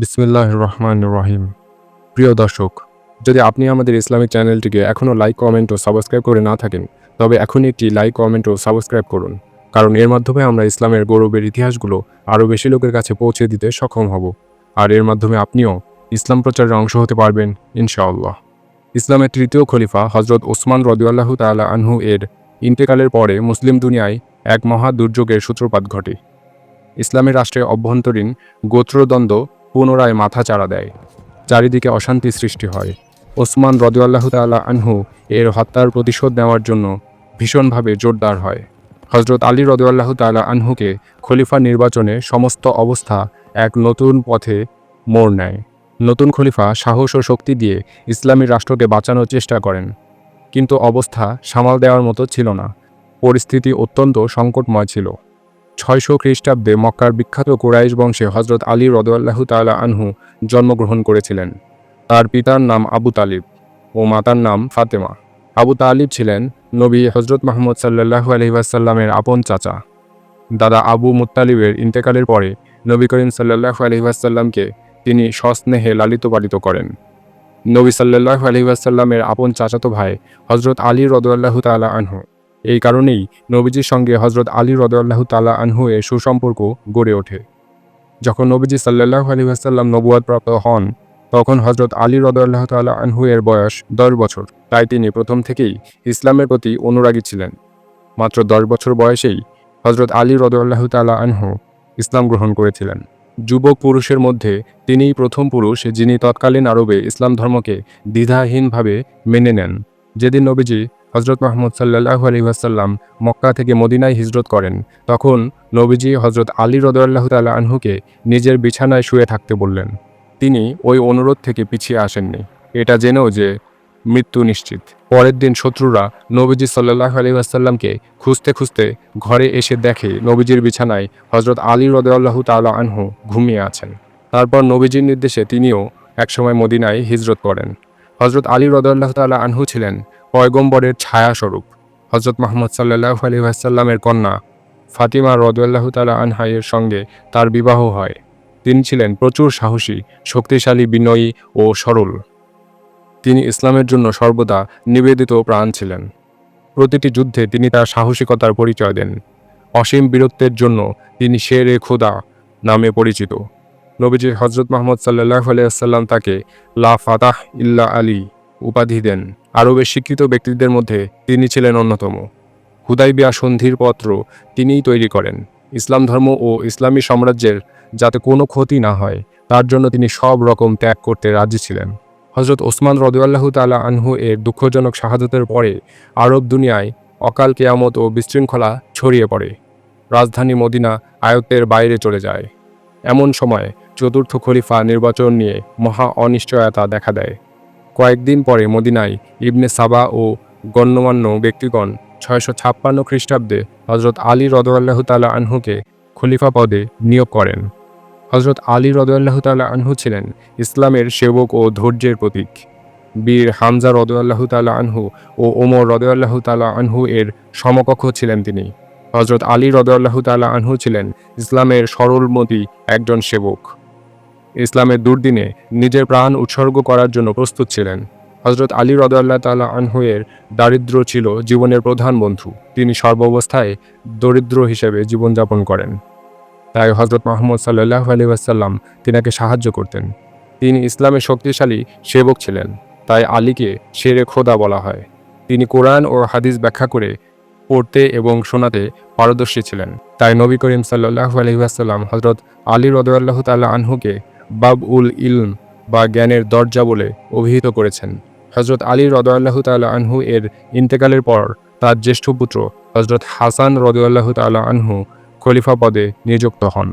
বিসমিল্লাহ রহমান রহিম। প্রিয় দর্শক, যদি আপনি আমাদের ইসলামিক চ্যানেলটিকে এখনও লাইক, কমেন্ট ও সাবস্ক্রাইব করে না থাকেন, তবে এখনই একটি লাইক, কমেন্ট ও সাবস্ক্রাইব করুন। কারণ এর মাধ্যমে আমরা ইসলামের গৌরবের ইতিহাসগুলো আরও বেশি লোকের কাছে পৌঁছে দিতে সক্ষম হব। আর এর মাধ্যমে আপনিও ইসলাম প্রচারের অংশ হতে পারবেন, ইনশাআল্লাহ। ইসলামের তৃতীয় খলিফা হজরত ওসমান রদিউল্লাহ তাআলা আনহু এর ইন্তেকালের পরে মুসলিম দুনিয়ায় এক মহা দুর্যোগের সূত্রপাত ঘটে। ইসলামের রাষ্ট্রে অভ্যন্তরীণ গোত্রদ্বন্দ্ব পুনরায় মাথা চাড়া দেয়। চারিদিকে অশান্তি সৃষ্টি হয়। ওসমান রদিউল্লাহ তাল্লাহ আনহু এর হত্যার প্রতিশোধ নেওয়ার জন্য ভীষণভাবে জোরদার হয়। হজরত আলী রদিউল্লাহ তাল্লাহ আনহুকে খলিফা নির্বাচনে সমস্ত অবস্থা এক নতুন পথে মোড় নেয়। নতুন খলিফা সাহস ও শক্তি দিয়ে ইসলামী রাষ্ট্রকে বাঁচানোর চেষ্টা করেন। কিন্তু অবস্থা সামাল দেওয়ার মতো ছিল না। পরিস্থিতি অত্যন্ত সংকটময় ছিল। ছয়শো খ্রিস্টাব্দে মক্কার বিখ্যাত কুরাইশ বংশে হজরত আলী রদুল্লাহ তালা আনহু জন্মগ্রহণ করেছিলেন। তার পিতার নাম আবু তালিব ও মাতার নাম ফাতেমা। আবু তালিব ছিলেন নবী হজরত মাহমুদ সাল্লাহু আলহিবাসাল্লামের আপন চাচা। দাদা আবু মুত্তালিবের ইন্তেকালের পরে নবী করিম সাল্লাহু আলহিবাসাল্লামকে তিনি সস্নেহে লালিত পালিত করেন। নবী সাল্লাহু আলহিবাসাল্লামের আপন চাচাতো ভাই হজরত আলী রদুল্লাহ তালা আনহু। এই কারণেই নবীজির সঙ্গে হজরত আলী রদাল্লাহ তালা আনহু এর সুসম্পর্ক গড়ে ওঠে। যখন নবীজি সাল্লাহ আলী আসাল্লাম নবুয়াদপ্রাপ্ত হন, তখন হজরত আলী রদাল্লাহ তালা আনহু এর বয়স দশ বছর। তাই তিনি প্রথম থেকেই ইসলামের প্রতি অনুরাগী ছিলেন। মাত্র দশ বছর বয়সেই হজরত আলী রদাল্লাহ তালা আনহু ইসলাম গ্রহণ করেছিলেন। যুবক পুরুষের মধ্যে তিনিই প্রথম পুরুষ যিনি তৎকালীন আরবে ইসলাম ধর্মকে দ্বিধাহীনভাবে মেনে নেন। যেদিন নবীজি হজরত মাহমুদ সাল্লাহ আলী ওয়াসাল্লাম মক্কা থেকে মদিনায় হিজরত করেন। তখন নবীজি হজরত আলী রদুল্লাহ তাল্লাহ আনহুকে নিজের বিছানায় শুয়ে থাকতে বললেন, তিনি ওই অনুরোধ থেকে পিছিয়ে আসেননি। এটা জেনেও যে মৃত্যু নিশ্চিত। পরের দিন শত্রুরা নবীজি সাল্লাহ আলী ওয়াসাল্লামকে খুঁজতে খুঁজতে ঘরে এসে দেখে নবীজির বিছানায় হজরত আলী রদুল্লাহ তাল্লাহ আনহু ঘুমিয়ে আছেন। তারপর নবীজির নির্দেশে তিনিও একসময় মদিনায় হিজরত করেন। হজরত আলী রদুল্লাহ তাল্লাহ আনহু ছিলেন পয়গম্বরের ছায়াস্বরূপ। হজরত মোহাম্মদ সাল্লাহ আলী কন্যা ফাতিমা রদুল্লাহ তালা আনহাইয়ের সঙ্গে তার বিবাহ হয়। তিনি ছিলেন প্রচুর সাহসী, শক্তিশালী, বিনয়ী ও সরল। তিনি ইসলামের জন্য সর্বদা নিবেদিত প্রাণ ছিলেন। প্রতিটি যুদ্ধে তিনি তার সাহসিকতার পরিচয় দেন। অসীম বীরত্বের জন্য তিনি শের এ খোদা নামে পরিচিত। নবীজি হজরত মোহাম্মদ সাল্লাহ আলিয়াল্লাম তাকে লা ফাতাহ ইল্লা আলী উপাধি দেন। আরবের শিক্ষিত ব্যক্তিদের মধ্যে তিনি ছিলেন অন্যতম। হুদাইবিয়া সন্ধির পত্র তিনিই তৈরি করেন। ইসলাম ধর্ম ও ইসলামী সাম্রাজ্যের যাতে কোনো ক্ষতি না হয়, তার জন্য তিনি সব রকম ত্যাগ করতে রাজি ছিলেন। হজরত ওসমান রদুয়াল্লাহ তালা আনহু এর দুঃখজনক শাহাদতের পরে আরব দুনিয়ায় অকাল কেয়ামত ও বিশৃঙ্খলা ছড়িয়ে পড়ে। রাজধানী মদিনা আয়ত্তের বাইরে চলে যায়। এমন সময় চতুর্থ খলিফা নির্বাচন নিয়ে মহা অনিশ্চয়তা দেখা দেয়। কয়েকদিন পরে মদিনায় ইবনে সাবা ও গণ্যমান্য ব্যক্তিগণ ছয়শো ছাপ্পান্ন খ্রিস্টাব্দে হজরত আলী রদুল্লাহ তালা আনহুকে খলিফা পদে নিয়োগ করেন। হজরত আলী রদুল্লাহ তালা আনহু ছিলেন ইসলামের সেবক ও ধৈর্যের প্রতীক। বীর হামজা রদুল্লাহ তালা আনহু ও ওমর রদুল্লাহ তালা আনহু এর সমকক্ষ ছিলেন তিনি। হজরত আলী রদুল্লাহ তালা আনহু ছিলেন ইসলামের সরলমতি একজন সেবক। ইসলামের দুর্দিনে নিজের প্রাণ উৎসর্গ করার জন্য প্রস্তুত ছিলেন। হজরত আলী রদাল্লাহ তালা আনহুয়ের দারিদ্র ছিল জীবনের প্রধান বন্ধু। তিনি সর্বাবস্থায় দরিদ্র হিসেবে জীবনযাপন করেন। তাই হজরত মাহমুদ সাল্লাহ আলী আসাল্লাম তিনাকে সাহায্য করতেন। তিনি ইসলামের শক্তিশালী সেবক ছিলেন। তাই আলীকে শেরে খোদা বলা হয়। তিনি কোরআন ও হাদিস ব্যাখ্যা করে পড়তে এবং শোনাতে পারদর্শী ছিলেন। তাই নবী করিম সাল্লাহ আলহিহাসাল্লাম হজরত আলী রদাল্লাহ তাল্লাহ আনহুকে বাব উল ইলম বা জ্ঞানের দরজা বলে অভিহিত করেছেন। হজরত আলী রদাল্লাহ তাল্লাহ আনহু এর ইন্তেকালের পর তার জ্যেষ্ঠ পুত্র হজরত হাসান রদাল্লাহ তাল্লাহ আনহু খলিফা পদে নিযুক্ত হন।